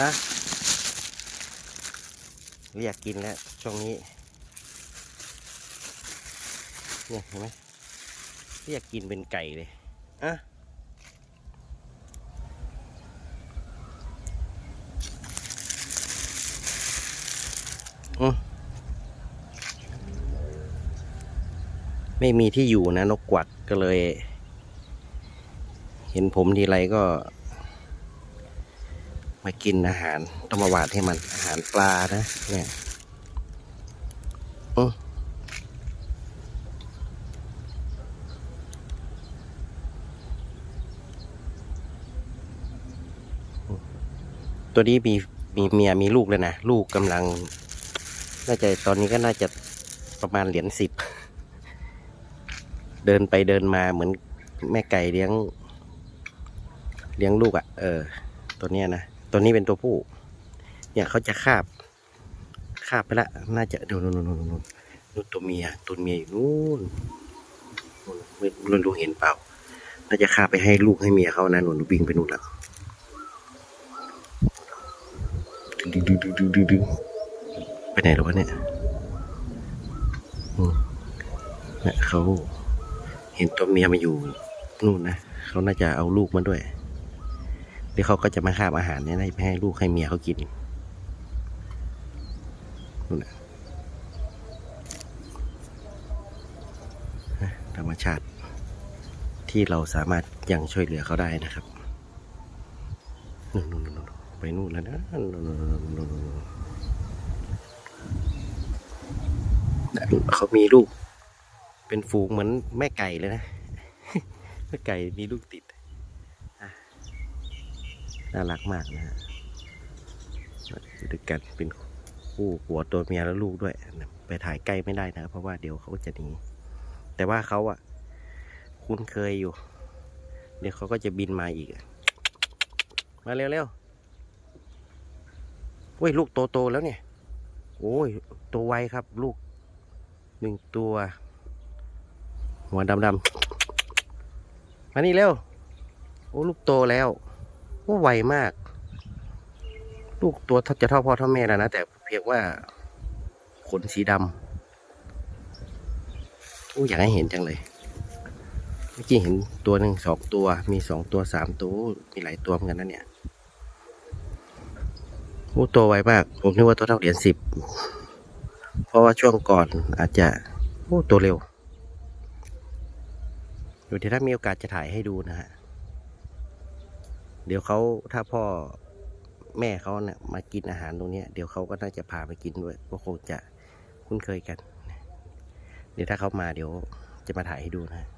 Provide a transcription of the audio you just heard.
นะอยากกินแล้วช่วงนี้เนี่ยเห็นไหมอยากกินเป็นไก่เลยอะอืมไม่มีที่อยู่นะนกกวักก็เลย เห็นผมทีไรก็ มากินอาหารต้องมาหวานให้มันอาหารปลานะ เนี่ยอืมตัวนี้มีมีเมียมีลูกเลยนะลูกกำลัง น่าจะตอนนี้ก็น่าจะประมาณเหรียญสิบ เดินไปเดินมาเหมือนแม่ไก่เลี้ยง เลี้ยงลูกอะ่ะ เออ ตัวเนี้ยนะ ตัวนี้เป็นตัวผู้ เนี่ยเขาจะคาบ คาบไปละ น่าจะดูนู่นนู่นนู่นนู่นนู่นตัวเมียตัวเมียอยู่นู่นนู่นไม่ไม่รู้เห็นเปล่า น่าจะคาบไปให้ลูกให้เมียเขานะหนุนวิ่งไปนู่นละดึงดึงดึงดึงดึงดึงไปไหนแล้ววะเนี่ยเนี่ยเขาเห็นตัวเมียมาอยู่นู่นนะ เขาน่าจะเอาลูกมาด้วย เดี๋ยวเขาก็จะมาคาบอาหารเนี่ยให้ให้ลูกให้เมียเขากินนู่นนะธรรมชาติที่เราสามารถยังช่วยเหลือเขาได้นะครับนู่นนู่นนู่นไปนู่นแล้วนะนู่นนู่นนู่นเขามีลูก เป็นฝูงเหมือนแม่ไก่เลยนะ แม่ไก่มีลูกติด น่ารักมากนะฮะอยู่ด้วยกันเป็นคู่หัวตัวเมียแล้วลูกด้วย ไปถ่ายใกล้ไม่ได้นะ เพราะว่าเดี๋ยวเขาจะหนีแต่ว่าเขาอะ คุ้นเคยอยู่ เดี๋ยวเขาก็จะบินมาอีก มาเร็วเร็วๆโอ้ยลูกโตโตๆแล้วเนี่ย โอ้ยตัวไวครับ ลูกหนึ่งตัว หัวดำดำๆมานี่เร็ว โอ้ลูกโตแล้ว ว่าไวมาก ลูกตัวจะเท่าพ่อเท่าแม่แล้วนะ แต่เพียงว่าขนสีดำโอ้อยากให้เห็นจังเลย เมื่อกี้เห็นตัวหนึ่งสองตัว มีสองตัวสามตัว มีหลายตัวเหมือนกันนะเนี่ยโอ้ตัวไวมาก ผมนึกว่าตัวเท่าเหรียญสิบ เพราะว่าช่วงก่อนอาจจะโอ้ตัวเร็วเดี๋ยวถ้ามีโอกาสจะถ่ายให้ดูนะฮะ เดี๋ยวเขาถ้าพ่อแม่เขาเนี่ยมากินอาหารตรงนี้เดี๋ยวเขาก็น่าจะพาไปกินด้วยก็คงจะคุ้นเคยกัน เดี๋ยวถ้าเขามาเดี๋ยวจะมาถ่ายให้ดูนะ